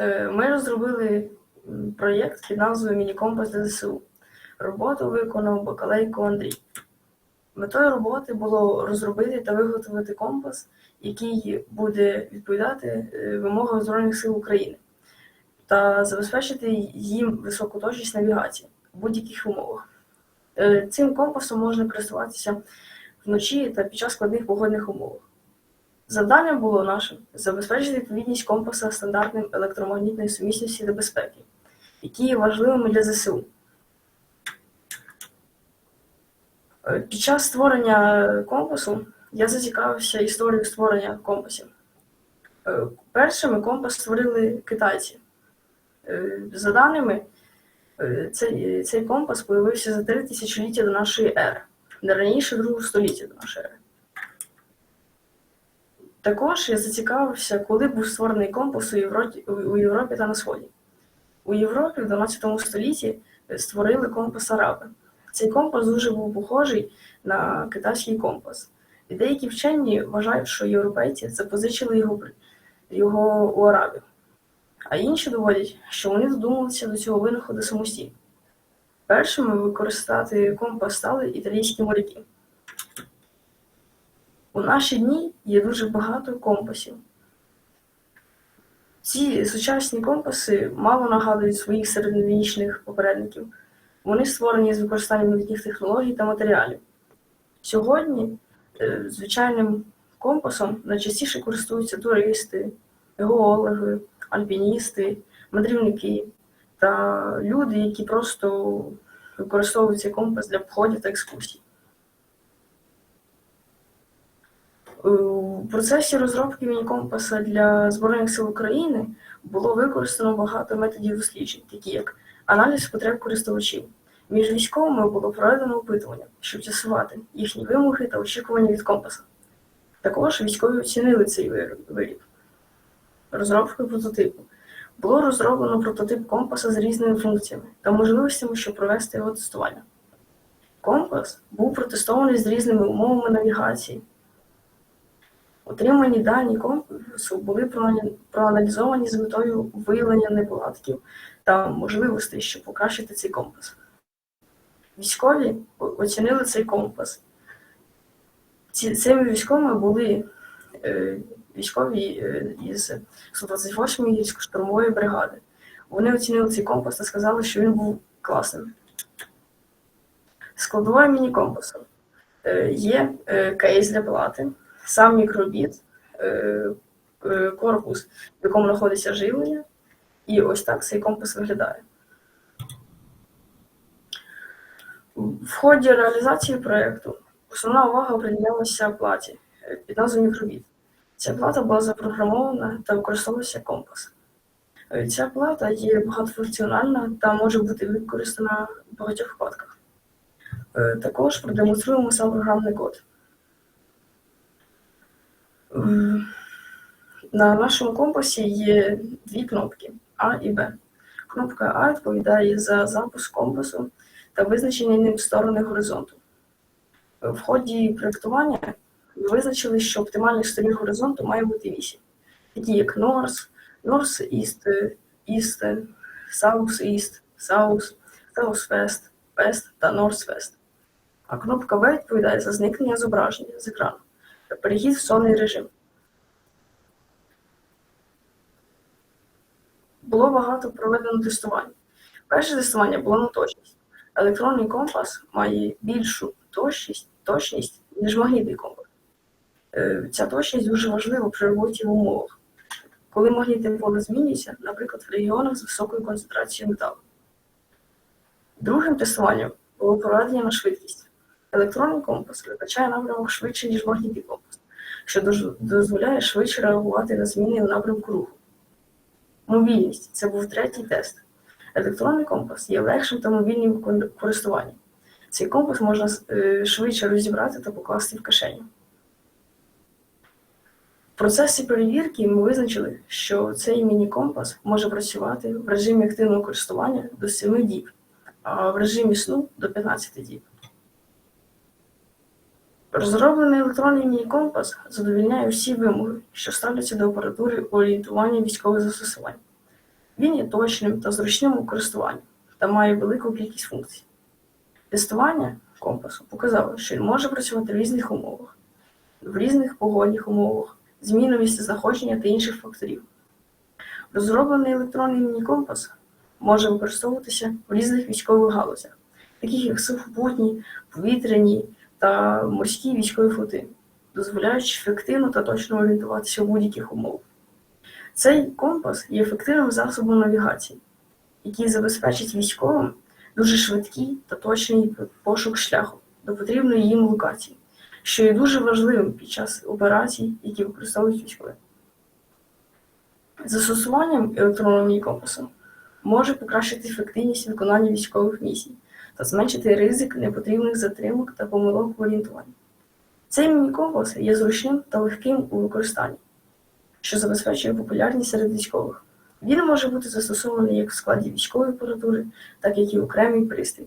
Е, Ми розробили проєкт під назвою Міні-компас для ЗСУ. Роботу виконав Бакалейко Андрій. Метою роботи було розробити та виготовити компас, який буде відповідати е, вимогам Збройних сил України та забезпечити їм високу точність навігації в будь-яких умовах. Е, Цим компасом можна користуватися вночі та під час складних погодних умов. Завданням було нашим забезпечити відповідність компаса стандартним електромагнітної сумісності та безпеки, які є важливими для ЗСУ. Е, Під час створення компасу я зацікавився історією створення компасів. Е, Першими компас створили китайці. Е, За даними, цей, цей компас появився за три тисячоліття до нашої ери, не раніше другого століття до нашої ери. Також я зацікавився, коли був створений компас у Європі, у Європі та на Сході. У Європі в 12 столітті е, створили компас араби. Цей компас дуже був похожий на китайський компас. І деякі вчені вважають, що європейці запозичили його, його у арабів. А інші доводять, що вони додумалися до цього винаходу самостійно. Першими використати компас стали італійські моряки. У наші дні є дуже багато компасів. Ці сучасні компаси мало нагадують своїх середньовічних попередників. Вони створені з використанням новітніх технологій та матеріалів. Сьогодні е, звичайним компасом найчастіше користуються туристи, геологи, альпіністи, мандрівники та люди, які просто використовують цей компас для походів та екскурсій. У процесі розробки міні-компаса для Збройних сил України було використано багато методів досліджень, такі як аналіз потреб користувачів. Між військовими було проведено опитування, щоб з'ясувати їхні вимоги та очікування від компаса. Також військові оцінили цей виріб. Розробкою прототипу. Було розроблено прототип компаса з різними функціями та можливостями, щоб провести його тестування. Компас був протестований з різними умовами навігації. Отримані дані компасу були проаналізовані з метою виявлення неполадків та можливостей, щоб покращити цей компас. Військові оцінили цей компас. Ці, цими військовими були е, військові е, із 128-ї гірсько-штурмової бригади. Вони оцінили цей компас та сказали, що він був класним. Складовою міні-компасу е, є е, кейс для плати, сам мікробіт, е, е, корпус, в якому знаходиться живлення, і ось так цей компас виглядає. В ході реалізації проєкту основна увага приділялася платі е, під назвою мікробіт. Ця плата була запрограмована та використовувався як компас. Ця плата є багатофункціональна та може бути використана в багатьох випадках. Також продемонструємо сам програмний код. На нашому компасі є дві кнопки А і Б. Кнопка А відповідає за запуск компасу та визначення ним сторони горизонту. В ході проєктування визначили, що оптимальних сторін горизонту має бути 8, такі як North, North East, East, South East, South, South West, West та West. А кнопка В відповідає за зникнення зображення з екрану перехід в сонний режим. Було багато проведено тестувань. Перше тестування було на точність. Електронний компас має більшу точність, точність ніж магнітний компас. Е, Ця точність дуже важлива при роботі в умовах, коли магнітне поле змінюється, наприклад, в регіонах з високою концентрацією металу. Другим тестуванням було проведення на швидкість. Електронний компас викачає напрямок швидше, ніж магнітний компас, що дозволяє швидше реагувати на зміни в напрямку руху. Мобільність це був третій тест. Електронний компас є легшим та мобільним в. Цей компас можна е, швидше розібрати та покласти в кишеню. В процесі перевірки ми визначили, що цей міні-компас може працювати в режимі активного користування до 7 діб, а в режимі сну до 15 діб. Розроблений електронний міні-компас задовільняє всі вимоги, що ставляться до апаратури орієнтування військових застосувань. Він є точним та зручним у користуванні та має велику кількість функцій. Тестування компасу показало, що він може працювати в різних умовах, в різних погодних умовах, зміну місцезнаходження та інших факторів. Розроблений електронний міні-компас може використовуватися в різних військових галузях, таких як сухопутні, повітряні та морські військові флоти, дозволяючи ефективно та точно орієнтуватися в будь-яких умовах. Цей компас є ефективним засобом навігації, який забезпечить військовим дуже швидкий та точний пошук шляху до потрібної їм локації, що є дуже важливим під час операцій, які використовують військові. Застосуванням електронного міні-компасу може покращити ефективність виконання військових місій та зменшити ризик непотрібних затримок та помилок в орієнтуванні. Цей міні-компас є зручним та легким у використанні, що забезпечує популярність серед військових. Він може бути застосований як в складі військової апаратури, так і як окремий пристрій.